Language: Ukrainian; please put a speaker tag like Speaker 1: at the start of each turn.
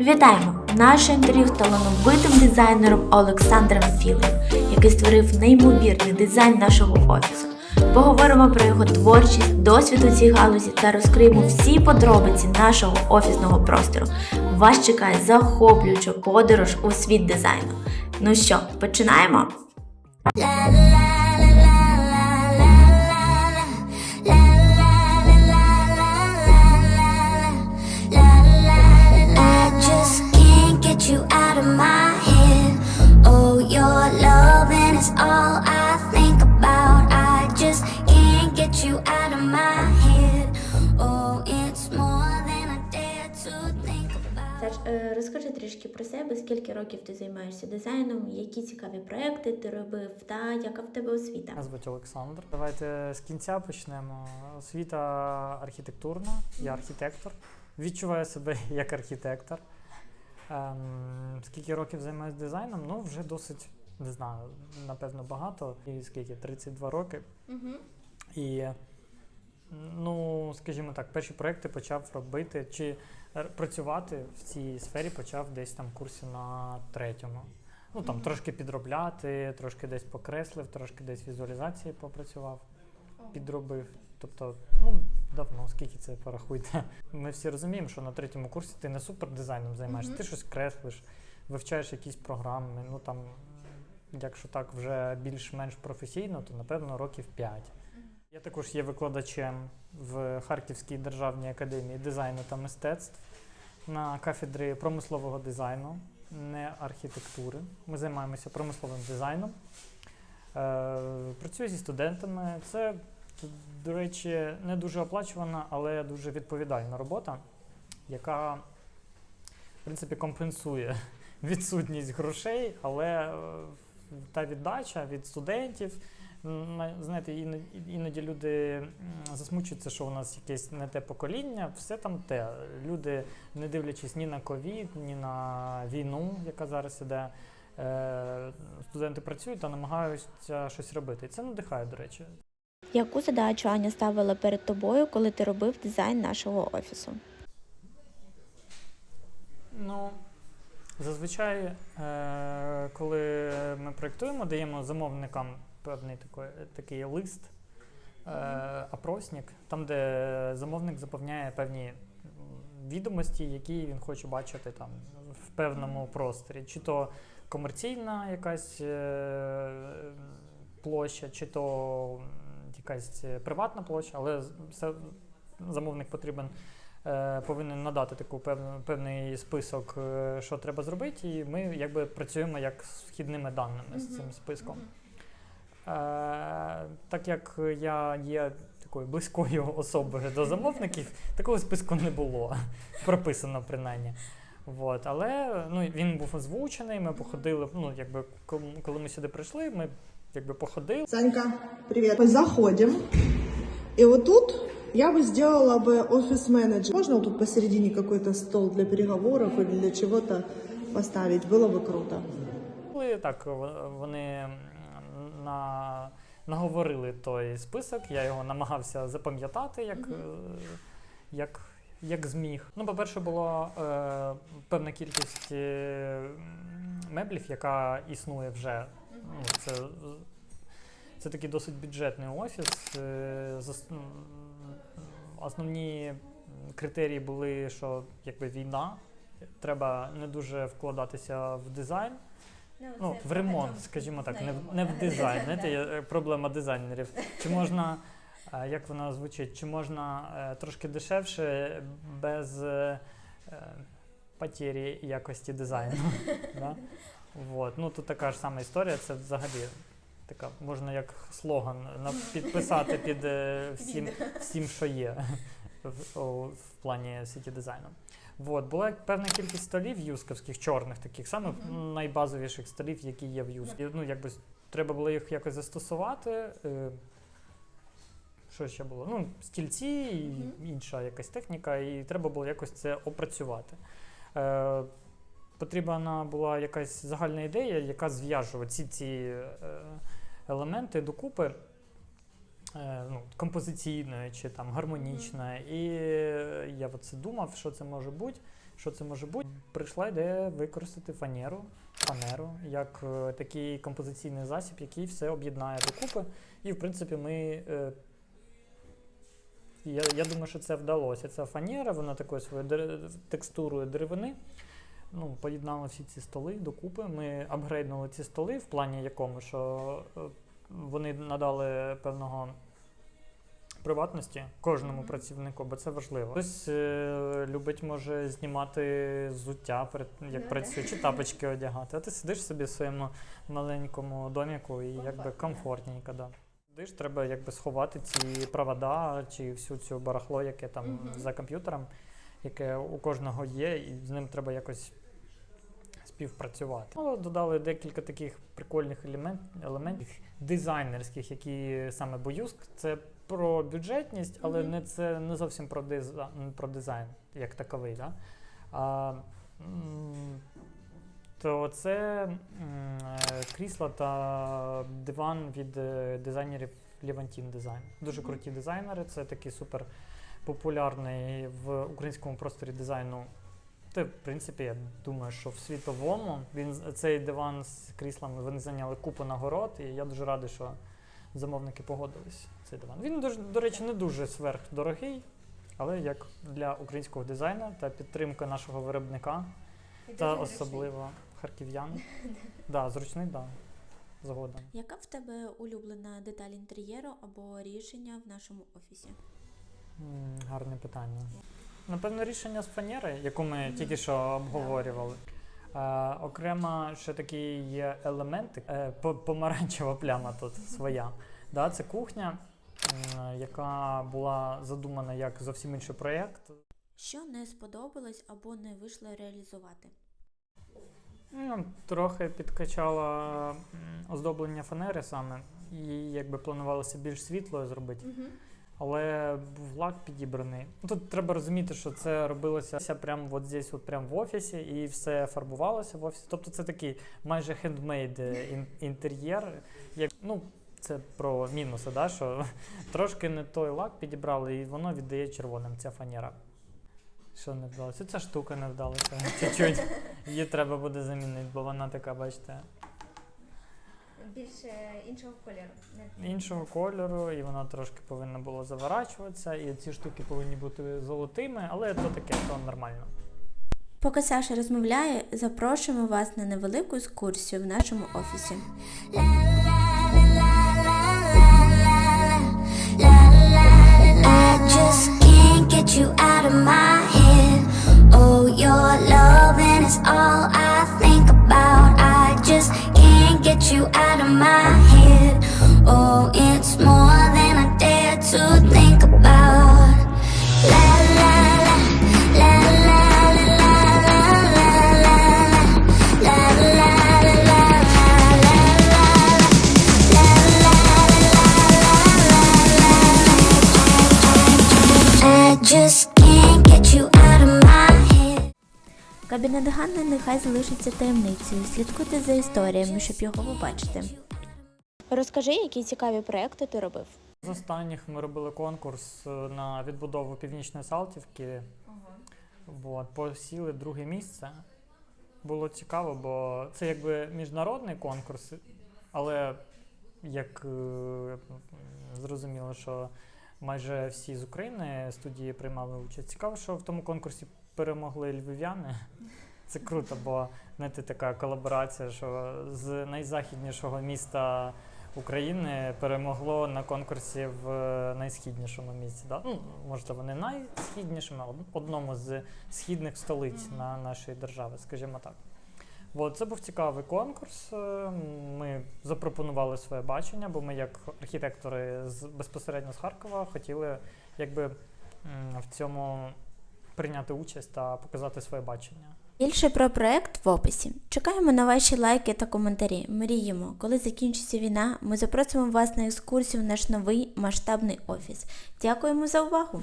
Speaker 1: Вітаємо! Наше інтерв'ю з талановитим дизайнером Олександром Філеєм, який створив неймовірний дизайн нашого офісу. Поговоримо про його творчість, досвід у цій галузі та розкриємо всі подробиці нашого офісного простору. Вас чекає захоплююча подорож у світ дизайну. Ну що, починаємо? Трішки про себе, скільки років ти займаєшся дизайном, які цікаві проекти ти робив, та яка в тебе освіта?
Speaker 2: Мене звуть Олександр. Давайте з кінця почнемо. Освіта архітектурна, я архітектор. Відчуваю себе як архітектор. Ем, скільки років займаюся дизайном? Ну, вже досить, не знаю, напевно, багато. І скільки? 32 роки. І, ну, скажімо так, перші проекти почав робити чи працювати в цій сфері почав десь там курсі на третьому. Ну там трошки підробляти, трошки десь покреслив, трошки десь візуалізації попрацював, підробив. Тобто, ну давно, скільки це порахуйте. Ми всі розуміємо, що на третьому курсі ти не супер дизайном займаєшся, ти щось креслиш, вивчаєш якісь програми. Ну там, якщо так вже більш-менш професійно, то напевно років 5. Я також є викладачем в Харківській державній академії дизайну та мистецтв на кафедрі промислового дизайну, не архітектури. Ми займаємося промисловим дизайном. Е, працюю зі студентами. Це, до речі, не дуже оплачувана, але дуже відповідальна робота, яка, в принципі, компенсує відсутність грошей, але е, та віддача від студентів. Знаєте, іноді, іноді люди засмучуються, що у нас якесь не те покоління, все там те. Люди, не дивлячись ні на ковід, ні на війну, яка зараз іде, е, студенти працюють та намагаються щось робити. І це надихає, до речі.
Speaker 1: Яку задачу Аня ставила перед тобою, коли ти робив дизайн нашого офісу?
Speaker 2: Ну, зазвичай, е, коли ми проєктуємо, даємо замовникам певний такий, такий лист, е, опросник, там, де замовник заповняє певні відомості, які він хоче бачити там в певному просторі. Чи то комерційна якась е, площа, чи то якась приватна площа, але все, замовник потрібен е, повинен надати таку певну, певний список, е, що треба зробити, і ми якби працюємо як з вхідними даними з цим списком. Е, так як я є такою близькою особою до замовників, такого списку не було прописано принаймні. Вот. Але ну, він був озвучений, ми походили, ну, якби, ком- коли ми сюди прийшли, ми якби походили.
Speaker 3: Санька, привет. Мы заходим. И вот тут я бы сделала бы офис-менеджер. Можно вот тут посередине какой-то стол для переговоров или для чего-то поставить? Было бы круто.
Speaker 2: Коли так в- вони м, на, наговорили той список, я його намагався запам'ятати як, е, як, як зміг. Ну, по-перше, була е, певна кількість е, меблів, яка існує вже. Ну, це, це такий досить бюджетний офіс. Е, основні критерії були, що якби війна. Треба не дуже вкладатися в дизайн. Ну, в ремонт, скажімо так, не, в- не в дизайн. Знаєте, є е, проблема дизайнерів. Чи можна, е, як вона звучить, чи можна е, трошки дешевше без потері якості дизайну? да? Вот. Ну, тут така ж сама історія, це взагалі така, можна як слоган підписати під всім, всім, що є в, в плані сіті дизайну. Вот, була певна кількість столів юсковських, чорних, таких самих найбазовіших столів, які є в юскі. Ну, якби треба було їх якось застосувати. Е, що ще було? Ну, стільці і інша якась техніка, і треба було якось це опрацювати. Е, потрібна була якась загальна ідея, яка зв'яжує ці, ці е, елементи докупи. Е, ну, композиційної чи там гармонічної. І я оце думав, що це може бути. що це може бути. Прийшла ідея використати фанеру, фанеру як е, такий композиційний засіб, який все об'єднає докупи. І, в принципі, ми. Е, я, я думаю, що це вдалося. Ця фанера, вона такою своєю дер- текстурою деревини. Ну, поєднали всі ці столи докупи. Ми апгрейднули ці столи в плані якому, що е, вони надали певного приватності кожному працівнику, бо це важливо. Хтось е, любить, може, знімати взуття, перед, як працює, чи тапочки одягати. А ти сидиш собі в своєму маленькому доміку і якби комфортненько. Да. Сидиш, треба якби сховати ці провода чи всю цю барахло, яке там за комп'ютером, яке у кожного є, і з ним треба якось співпрацювати. Але додали декілька таких прикольних елемент, елементів дизайнерських, які саме боюск. Це про бюджетність, але не це не зовсім про дизайн, про дизайн як таковий. Да? А, то це крісло та диван від е, дизайнерів Levantine Design. Дуже круті дизайнери. Це такий супер популярний в українському просторі дизайну. Та, в принципі, я думаю, що в світовому він цей диван з кріслами вони зайняли купу нагород, і я дуже радий, що замовники погодились цей диван. Він дуже, до речі, не дуже сверхдорогий, але як для українського дизайну та підтримка нашого виробника та особливо харків'ян. Да, зручний, да. Згодом.
Speaker 1: Яка в тебе улюблена деталь інтер'єру або рішення в нашому офісі?
Speaker 2: М, Гарне питання. Напевно, рішення з фанери, яку ми тільки що обговорювали. Е, окремо ще такий є елемент, е, помаранчева пляма тут своя. Да, це кухня, яка була задумана як зовсім інший проєкт.
Speaker 1: Що не сподобалось або не вийшло реалізувати?
Speaker 2: Ну, трохи підкачала оздоблення фанери саме, і якби планувалося більш світлою зробити. Але був лак підібраний. Ну, Тут треба розуміти, що це робилося прямо от здесь, от прямо в офісі, і все фарбувалося в офісі. Тобто це такий майже хендмейд інтер'єр. Як, ну, це про мінуси, да, що трошки не той лак підібрали, і воно віддає червоним ця фанера. Що не вдалося? Ця штука не вдалася. Чуть-чуть. Її треба буде замінити, бо вона така, бачите,
Speaker 4: Більше іншого кольору. Не-
Speaker 2: іншого кольору, і вона трошки повинна була заворачуватися, і ці штуки повинні бути золотими, але то таке, то нормально.
Speaker 1: Поки Саша розмовляє, запрошуємо вас на невелику екскурсію в нашому офісі. Кабінет Ганни нехай залишиться таємницею. Слідкуйте за історіями, щоб його побачити. Розкажи, які цікаві проекти ти робив.
Speaker 2: З останніх ми робили конкурс е, на відбудову Північної Салтівки. Вот, посіли друге місце. Було цікаво, бо це якби міжнародний конкурс, але як е, зрозуміло, що майже всі з України студії приймали участь. Цікаво, що в тому конкурсі перемогли львів'яни. Це круто, бо знаєте, така колаборація, що з найзахіднішого міста України перемогло на конкурсі в е, найсхіднішому місці. Да? Ну, можливо, вони найсхіднішому, а одному з східних столиць на нашої держави, скажімо так. От, це був цікавий конкурс. е, Ми запропонували своє бачення, бо ми, як архітектори з безпосередньо з Харкова, хотіли якби в цьому прийняти участь та показати своє бачення.
Speaker 1: Більше про проект в описі. Чекаємо на ваші лайки та коментарі. Мріємо, коли закінчиться війна, ми запросимо вас на екскурсію в наш новий масштабний офіс. Дякуємо за увагу!